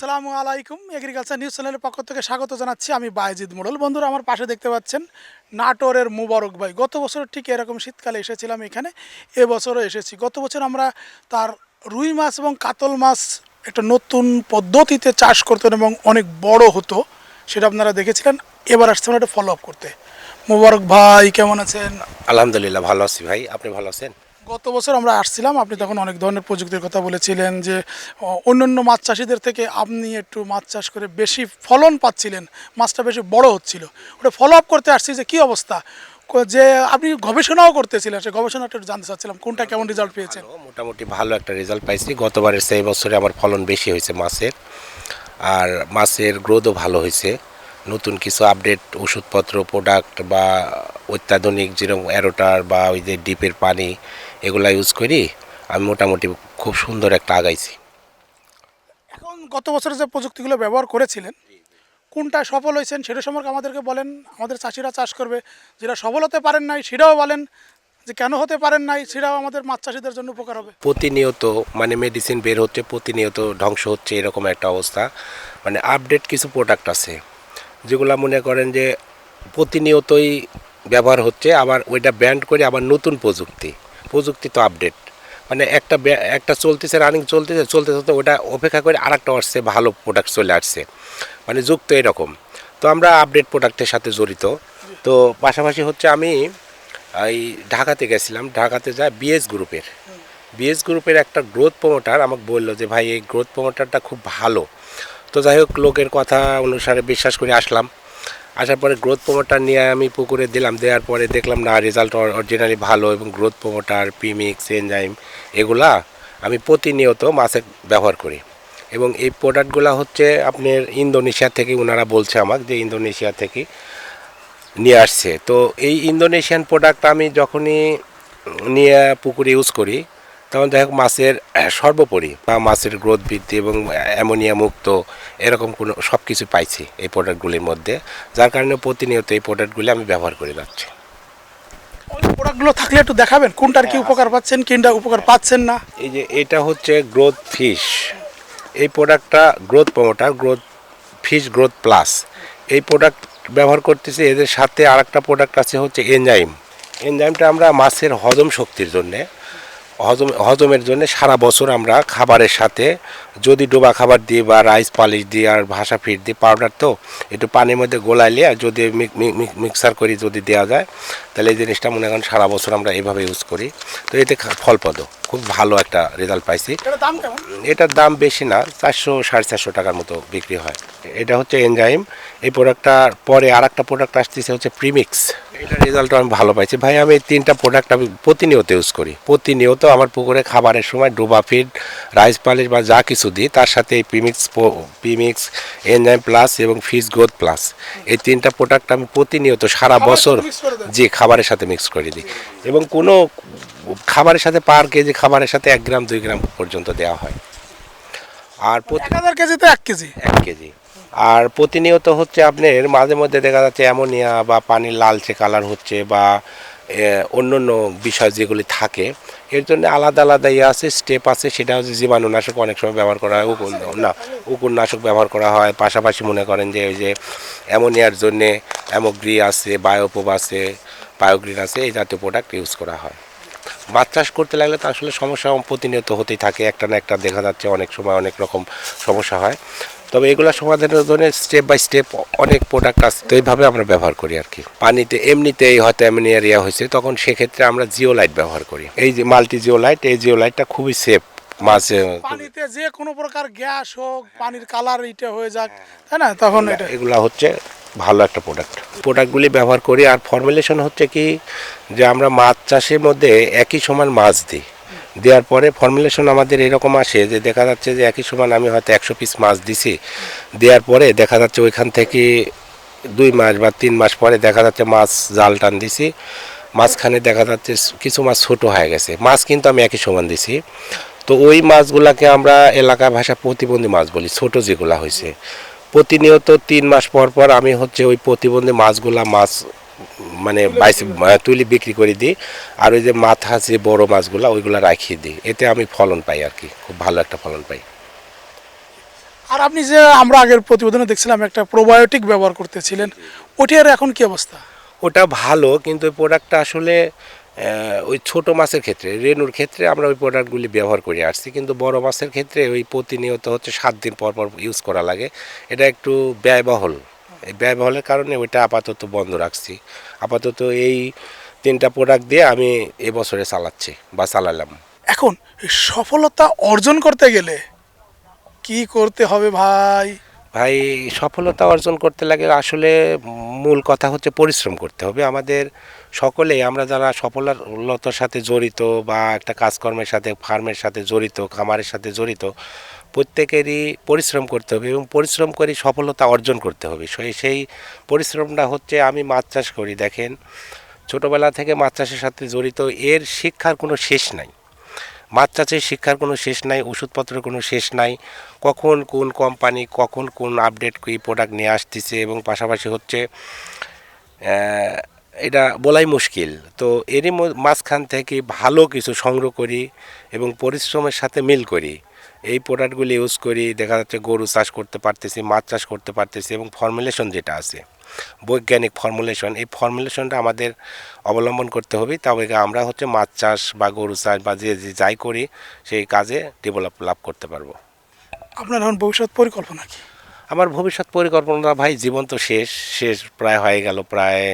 আসসালামু আলাইকুম agriculture news চ্যানেলের পক্ষ থেকে স্বাগত জানাচ্ছি আমি বাইজিদ মোড়ল। বন্ধুরা, আমার পাশে দেখতে পাচ্ছেন নাটোরের মুবারক ভাই। গত বছর ঠিক এরকম শীতকালে এসেছিলাম এখানে, এবছরও এসেছি। গত বছর আমরা তার রুই মাছ এবং কাতল মাছ একটা নতুন পদ্ধতিতে চাষ করতেন এবং অনেক বড় হতো, সেটা আপনারা দেখেছিলেন। এবার আসছে একটা ফলো আপ করতে। মুবারক ভাই, কেমন আছেন? আলহামদুলিল্লাহ, ভালো আছি ভাই। আপনি ভালো আছেন? গত বছর আমরা আসছিলাম, আপনি তখন অনেক ধরনের প্রযুক্তির কথা বলেছিলেন যে অন্যান্য মাছ চাষিদের থেকে আপনি একটু মাছ চাষ করে বেশি ফলন পাচ্ছিলেন, মাছটা বেশি বড় হচ্ছিল। ওটা ফলো আপ করতে আসছি যে কি অবস্থা? যে আপনি গবেষণাও করতেছিলেন, সে গবেষণাটা একটু জানতে চাচ্ছিলাম, কোনটা কেমন রেজাল্ট পেয়েছেন মোটামুটি ভালো একটা রেজাল্ট পাইছি। গতবারের সেই বছরে আমার ফলন বেশি হয়েছে মাছের, আর মাছের গ্রোথও ভালো হয়েছে। নতুন কিছু আপডেট ওষুধপত্র প্রোডাক্ট বা অত্যাধুনিক যেরকম অ্যারোটার বা ওই যে ডিপের পানি এগুলা ইউজ করি আমি মোটামুটি খুব সুন্দর একটা আগাইছি। এখন গত বছর যে প্রযুক্তিগুলো ব্যবহার করেছিলেন কোনটা সফল হয়েছেন সেটা সম্পর্কে আমাদেরকে বলেন। আমাদের চাষিরা চাষ করবে যেটা সফল হতে পারেন নাই সেটাও বলেন যে কেন হতে পারেন নাই সেটাও আমাদের মাছ চাষিদের জন্য উপকার হবে। প্রতিনিয়ত মানে মেডিসিন বের হচ্ছে প্রতিনিয়ত ধ্বংস হচ্ছে এরকম একটা অবস্থা। মানে আপডেট কিছু প্রোডাক্ট আছে যেগুলো মনে করেন যে প্রতিনিয়তই ব্যবহার হচ্ছে আবার ওইটা ব্যান্ড করে আবার নতুন প্রযুক্তি। প্রযুক্তি তো আপডেট মানে একটা একটা চলতেছে রানিং চলতেছে, চলতে চলতে ওটা অপেক্ষা করে আর একটা আসছে, ভালো প্রোডাক্ট চলে আসছে। মানে যুক্ত এরকম। তো আমরা আপডেট প্রোডাক্টের সাথে জড়িত। তো পাশাপাশি হচ্ছে আমি, এই ঢাকাতে গেছিলাম। ঢাকাতে যা বিএস গ্রুপের বিএস গ্রুপের একটা গ্রোথ প্রমোটার আমাকে বলল যে, ভাই, এই গ্রোথ প্রমোটারটা খুব ভালো। তো যাই হোক, লোকের কথা অনুসারে বিশ্বাস করে আসলাম। আসার পরে গ্রোথ প্রমোটার নিয়ে আমি পুকুরে দিলাম, দেওয়ার পরে দেখলাম, না রেজাল্ট অরিজিনালি ভালো এবং গ্রোথ প্রমোটার পিমিক্স এনজাইম এগুলা আমি প্রতিনিয়ত মাছে ব্যবহার করি। এবং এই প্রোডাক্টগুলো হচ্ছে আপনার ইন্দোনেশিয়া থেকে ওনারা বলছে আমাকে যে ইন্দোনেশিয়া থেকে নিয়ে আসছে। তো এই ইন্দোনেশিয়ান প্রোডাক্ট আমি যখনই নিয়ে পুকুরে ইউজ করি তখন দেখা মাছের সর্বোপরি বা মাছের গ্রোথ বৃদ্ধি এবং অ্যামোনিয়া মুক্ত এরকম কোনো সব কিছু পাইছি এই প্রোডাক্টগুলির মধ্যে। যার কারণে প্রতিনিয়ত এই প্রোডাক্টগুলি আমি ব্যবহার করে যাচ্ছি। ওই প্রোডাক্টগুলো থাকলে একটু দেখাবেন কোনটার কি উপকার পাচ্ছেন কোনটা উপকার পাচ্ছেন না? এই যে এটা হচ্ছে গ্রোথ ফিশ এই প্রোডাক্টটা growth promoter growth fish growth plus এই প্রোডাক্ট ব্যবহার করতেছি এদের সাথে আরেকটা প্রোডাক্ট আছে হচ্ছে এনজাইম এনজাইমটা আমরা মাছের হজম শক্তির জন্যে হজম, হজমের জন্য সারা বছর আমরা খাবারের সাথে, যদি ডোবা খাবার দিয়ে বা রাইস পালিশ দিয়ে আর ভাষা ফিট দিয়ে পাউডার তো একটু পানির মধ্যে গোলাইলে আর যদি মিক- মিক- মিক- মিক্সার করি যদি দেওয়া যায়, তাহলে এই জিনিসটা মনে করেন সারা বছর আমরা এইভাবে ইউজ করি। তো এতে ফলপ্রদ খুব ভালো একটা রেজাল্ট পাইছি। এটার দাম বেশি না চারশো সাড়ে চারশো টাকার মতো বিক্রি হয়। এটা হচ্ছে এনজাইম এই প্রোডাক্টটার পরে আর একটা প্রোডাক্ট আসতেছে হচ্ছে প্রিমিক্স এটার রেজাল্ট আমি ভালো পাইছি। ভাই আমি এই তিনটা প্রোডাক্ট আমি প্রতিনিয়ত ইউজ করি। প্রতিনিয়ত আমার পুকুরে খাবারের সময় ডোবা ফিড রাইস পালিশ বা যা কিছু দিই তার সাথে এই প্রিমিক্স প্রিমিক্স এনজাইম প্লাস এবং ফিস গ্রোথ প্লাস এই তিনটা প্রোডাক্ট আমি প্রতিনিয়ত সারা বছর? জি খাবারের সাথে মিক্স করে দিই। এবং কোনো খাবারের সাথে পার কেজি খাবারের সাথে এক গ্রাম দুই গ্রাম পর্যন্ত দেওয়া হয়। আর প্রতি হাজার কেজিতে এক কেজি? এক কেজি। আর প্রতিনিয়ত হচ্ছে আপনার মাঝে মধ্যে দেখা যাচ্ছে অ্যামোনিয়া বা পানির লালচে কালার হচ্ছে বা অন্য অন্য বিষয় যেগুলি থাকে এর জন্য আলাদা আলাদা ইয়ে আছে স্টেপ আছে সেটা হচ্ছে জীবাণুনাশক অনেক সময় ব্যবহার করা হয় উকুন না উকুননাশক ব্যবহার করা হয়। পাশাপাশি মনে করেন যে ওই যে অ্যামোনিয়ার জন্যে অ্যামোগ্রি আছে বায়োপোপ আছে বায়োগ্রিন আছে এই জাতীয় প্রোডাক্ট ইউজ করা হয়। মাছ চাষ করতে লাগলে তো আসলে সমস্যা প্রতিনিয়ত হতেই থাকে। একটা না একটা দেখা যাচ্ছে অনেক সময় অনেক রকম সমস্যা হয়। তবে এগুলো সমাধানের জন্য স্টেপ বাই স্টেপ অনেক প্রোডাক্ট আছে, তো এইভাবে আমরা ব্যবহার করি আর কি। পানিতে এমনিতেই হয়তো অ্যামিনিয়া এরিয়া হয়েছে, তখন সেক্ষেত্রে আমরা জিও লাইট ব্যবহার করি। এই যে মাল্টি জিও লাইট এই জিও লাইটটা খুবই সেফ মাছ। পানিতে যে কোনো প্রকার গ্যাস হোক পানির কালার এটা হয়ে যাক তাই না? তখন এটা এগুলা হচ্ছে ভালো একটা প্রোডাক্ট প্রোডাক্টগুলি ব্যবহার করি আর ফর্মুলেশন হচ্ছে কি যে আমরা মাছ চাষের মধ্যে একই সমান মাছ দিই। দেওয়ার পরে ফর্মুলেশন আমাদের এরকম আসে যে দেখা যাচ্ছে যে একই সমান আমি হয়তো একশো পিস মাছ দিছি। দেওয়ার পরে দেখা যাচ্ছে ওইখান থেকে দুই মাস বা তিন মাস পরে দেখা যাচ্ছে মাছ জাল টান দিছি। মাঝখানে দেখা যাচ্ছে কিছু মাছ ছোট হয়ে গেছে। মাছ কিন্তু আমি একই সমান দিছি। তো ওই মাছগুলাকে আমরা এলাকা ভাষা প্রতিবন্ধী মাছ বলি ছোট যেগুলা হয়েছে প্রতিনিয়ত তিন মাস পর পর আমি হচ্ছে ওই প্রতিবন্ধী মাছগুলা মাছ মানে বাইসে তুলি বিক্রি করে দিই আর ওই যে মাথা যে বড় মাছগুলা ওইগুলা রাখিয়ে দিই। এতে আমি ফলন পাই আর কি খুব ভালো একটা ফলন পাই। আর আপনি যে আমরা আগের প্রতিবেদনে দেখছিলাম একটা প্রোবায়োটিক ব্যবহার করতেছিলেন ওটি আর এখন কি অবস্থা? ওটা ভালো কিন্তু ওই প্রোডাক্টটা আসলে ওই ছোট মাছের ক্ষেত্রে রেনুর ক্ষেত্রে আমরা ওই প্রোডাক্টগুলি ব্যবহার করে আসছি। কিন্তু বড় মাছের ক্ষেত্রে ওই প্রতিনিয়ত হচ্ছে সাত দিন পর পর ইউজ করা লাগে। এটা একটু ব্যয়বহুল। এই ব্যয়বহুলের কারণে ওইটা আপাতত বন্ধ রাখছি। আপাতত এই তিনটা প্রোডাক্ট দিয়ে আমি এবছরে চালাচ্ছি বা চালালাম। এখন সফলতা অর্জন করতে গেলে কি করতে হবে ভাই? ভাই সফলতা অর্জন করতে লাগে আসলে মূল কথা হচ্ছে পরিশ্রম করতে হবে। আমাদের সকলেই আমরা যারা সফলতার সাথে জড়িত বা একটা কাজকর্মের সাথে, ফার্মের সাথে জড়িত, খামারের সাথে জড়িত, প্রত্যেকেরই পরিশ্রম করতে হবে এবং পরিশ্রম করে সফলতা অর্জন করতে হবে। সেই সেই পরিশ্রমটা হচ্ছে আমি মাছ চাষ করি। দেখেন, ছোটোবেলা থেকে মাছ চাষের সাথে জড়িত, এর শিক্ষার কোনো শেষ নাই। মাছ চাষের শিক্ষার কোনো শেষ নাই, ওষুধপত্রের কোনো শেষ নাই। কখন কোন কোম্পানি কখন কোন আপডেট কী প্রোডাক্ট নিয়ে আসতেছে এবং পাশাপাশি হচ্ছে এটা বলাই মুশকিল। তো এরই মাঝখান থেকে ভালো কিছু সংগ্রহ করি এবং পরিশ্রমের সাথে মিল করি। এই প্রোডাক্টগুলি ইউজ করি দেখা যাচ্ছে গরু চাষ করতে পারতেছি মাছ চাষ করতে পারতেছি এবং ফর্মুলেশন যেটা আছে বৈজ্ঞানিক ফর্মুলেশন এই ফর্মুলেশনটা আমাদের অবলম্বন করতে হবে। তবে আমরা হচ্ছে মাছ চাষ বা গরু চাষ বা যে যে যাই করি সেই কাজে ডেভেলপ লাভ করতে পারব। আপনার এখন ভবিষ্যৎ পরিকল্পনা কি? আমার ভবিষ্যৎ পরিকল্পনা ভাই জীবন তো শেষ শেষ প্রায় হয়ে গেল প্রায়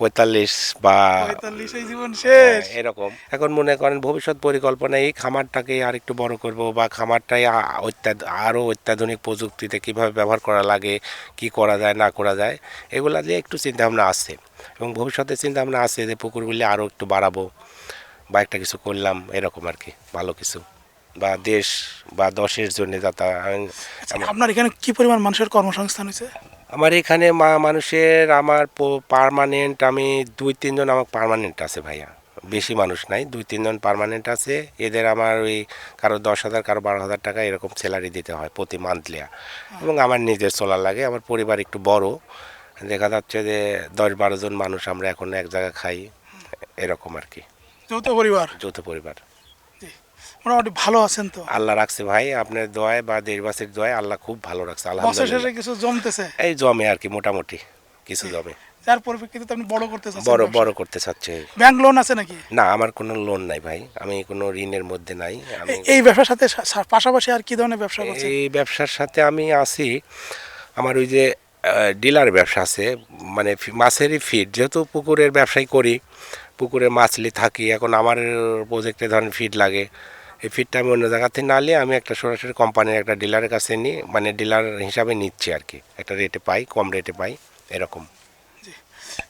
পঁয়তাল্লিশ বা পঁয়তাল্লিশে জীবন শেষ। হ্যাঁ, এরকম। এখন মনে করেন ভবিষ্যৎ পরিকল্পনা এই খামারটাকে আর একটু বড় করব বা খামারটাই আরও অত্যাধুনিক প্রযুক্তিতে কীভাবে ব্যবহার করা লাগে কি করা যায় না করা যায় এগুলা দিয়ে একটু চিন্তাভাবনা আছে এবং ভবিষ্যতে চিন্তাভাবনা আছে যে পুকুরগুলি আরও একটু বাড়াবো বা একটা কিছু করলাম এরকম আর কি ভালো কিছু। বা দেশ বা দশের জন্য যাতে আচ্ছা, আপনার এখানে কি পরিমাণ মানুষের কর্মসংস্থান হয়েছে? আমার এখানে মা মানুষের আমার পারমানেন্ট আমি দুই তিনজন আমার পারমানেন্ট আছে ভাইয়া। বেশি মানুষ নাই দুই তিনজন পারমানেন্ট আছে। এদের আমার ওই কারও দশ হাজার কারও বারো হাজার টাকা এরকম স্যালারি দিতে হয় প্রতি মান্থলিয়া এবং আমার নিজের চলার লাগে আমার পরিবার একটু বড়। দেখা যাচ্ছে যে দশ বারো জন মানুষ আমরা এখন এক জায়গায় খাই এরকম আর কি। যৌথ পরিবার? যৌথ পরিবার। মোটামুটি ভালো আছেন তো? আল্লাহ রাখছে ভাই আপনার দোয়ায় বা দেশবাসীর দোয়ায় আল্লাহ খুব ভালো রাখছে আলহামদুলিল্লাহ। কিছু জমতেছে? এই জমে আর কি মোটামুটি কিছু জমে। যার পরিপ্রেক্ষিতে আপনি বড় করতে চাচ্ছেন বড় বড় করতে চাচ্ছে। ব্যাংক লোন আছে নাকি? না আমার কোনো লোন নাই ভাই আমি কোনো ঋণের মধ্যে নাই আমি এই ব্যবসার সাথে পাশাপাশি আর কি ধরনের ব্যবসা করছেন? এই ব্যবসার সাথে আমি আছি আমার ওই যে ডিলার ব্যবসা আছে মানে মাছেরই ফিড যেহেতু পুকুরের ব্যবসাই করি পুকুরে মাছলি থাকি এখন আমার প্রজেক্টে ধরেন ফিড লাগে এই ফিডটা আমি অন্য জায়গা থেকে না নিয়ে আমি একটা সরাসরি কোম্পানির একটা ডিলারের কাছে নিই মানে ডিলার হিসাবে নিচ্ছি আর কি। একটা রেটে পাই কম রেটে পাই এরকম।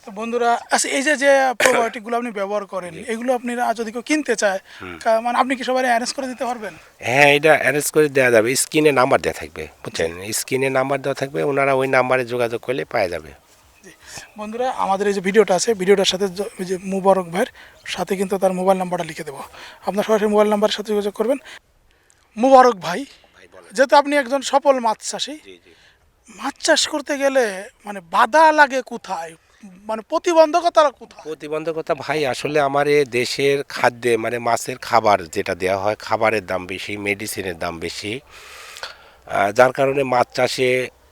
তো বন্ধুরা আচ্ছা এই যে যে প্রোবায়োটিকগুলো আপনি ব্যবহার করেন এগুলো আপনি যদি কেউ কিনতে চায় মানে আপনি কি সবাই অ্যারেঞ্জ করে দিতে পারবেন? হ্যাঁ এটা অ্যারেঞ্জ করে দেওয়া যাবে। স্ক্রিনে নাম্বার দেওয়া থাকবে বুঝছেন? স্ক্রিনে নাম্বার দেওয়া থাকবে ওনারা ওই নাম্বারে যোগাযোগ করলে পাওয়া যাবে। বন্ধুরা আমাদের এই যে ভিডিওটা আছে ভিডিওটার সাথে ওই যে মুবারক ভাইয়ের সাথে কিন্তু তার মোবাইল নাম্বারটা লিখে দেবো। আপনার সরাসরি মোবাইল নাম্বারের সাথে যোগাযোগ করবেন। মুবারক ভাই যেহেতু আপনি একজন সফল মাছ চাষি মাছ চাষ করতে গেলে মানে বাধা লাগে কোথায়? মানে প্রতিবন্ধকতা কোথায়? প্রতিবন্ধকতা ভাই আসলে আমার এ দেশের খাদ্যে মানে মাছের খাবার যেটা দেওয়া হয় খাবারের দাম বেশি মেডিসিনের দাম বেশি। যার কারণে মাছ চাষে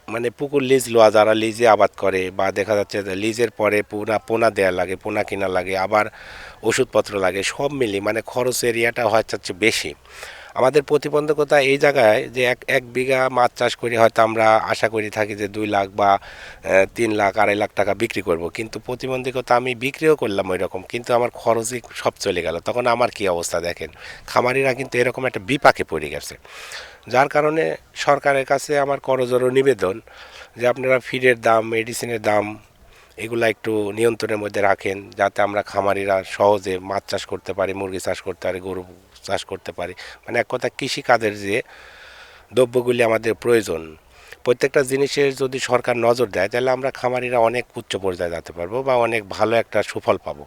মানে পুকুর লিজ লওয়া যারা লিজে আবাদ করে বা দেখা যাচ্ছে লিজের পরে পোনা পোনা দেয়া লাগে, পোনা কিনা লাগে, আবার ওষুধপত্র লাগে, সব মিলিয়ে মানে খরচ এরিয়াটা হয় বেশি। আমাদের প্রতিবন্ধকতা এই জায়গায় যে এক এক বিঘা মাছ চাষ করি হয়তো আমরা আশা করি থাকি যে দুই লাখ বা তিন লাখ, আড়াই লাখ টাকা বিক্রি করব। কিন্তু প্রতিবন্ধকতা আমি বিক্রিও করলাম ওই রকম কিন্তু আমার খরচই সব চলে গেল। তখন আমার কি অবস্থা দেখেন? খামারিরা কিন্তু এরকম একটা বিপাকে পড়ে গেছে। যার কারণে সরকারের কাছে আমার করজোর নিবেদন যে আপনারা ফিডের দাম, মেডিসিনের দাম এগুলা একটু নিয়ন্ত্রণের মধ্যে রাখেন, যাতে আমরা খামারিরা সহজে মাছ চাষ করতে পারি, মুরগি চাষ করতে পারি, গরু চাষ করতে পারি। মানে এক কথা কৃষিকাজের যে দ্রব্যগুলি আমাদের প্রয়োজন প্রত্যেকটা জিনিসের যদি সরকার নজর দেয় তাহলে আমরা খামারিরা অনেক উচ্চ পর্যায়ে যেতে পারব বা অনেক ভালো একটা সুফল পাবো।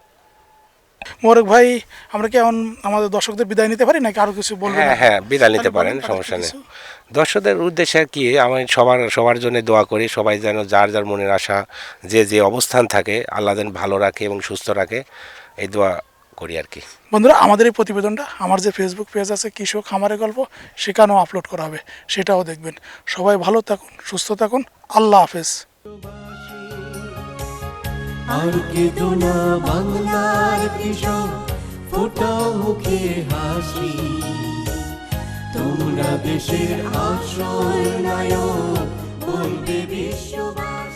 মোরক ভাই আমরা কি এখন আমাদের দর্শকদের বিদায় নিতে পারি নাকি আরও কিছু বলবেন? হ্যাঁ হ্যাঁ বিদায় নিতে পারেন সমস্যা নেই। দর্শকদের উদ্দেশ্যে কি আমি সবার সবার জন্য দোয়া করি সবাই যেন যার যার মনের আশা যে যে অবস্থান থাকে আল্লাহ যেন ভালো রাখে এবং সুস্থ রাখে এই দোয়া করি আর কি। বন্ধুরা আমাদের এই প্রতিবেদনটা আমার যে ফেসবুক পেজ আছে কৃষক খামারে গল্প সেখানেও আপলোড করা হবে সেটাও দেখবেন। সবাই ভালো থাকুন সুস্থ থাকুন আল্লাহ হাফেজ। আর কেঁদো না বাংলার কৃষক ফোটাও মুখে হাসি। তোমরা দেশের আশ্রয় নায়ক বলবে বিশ্ববাসী।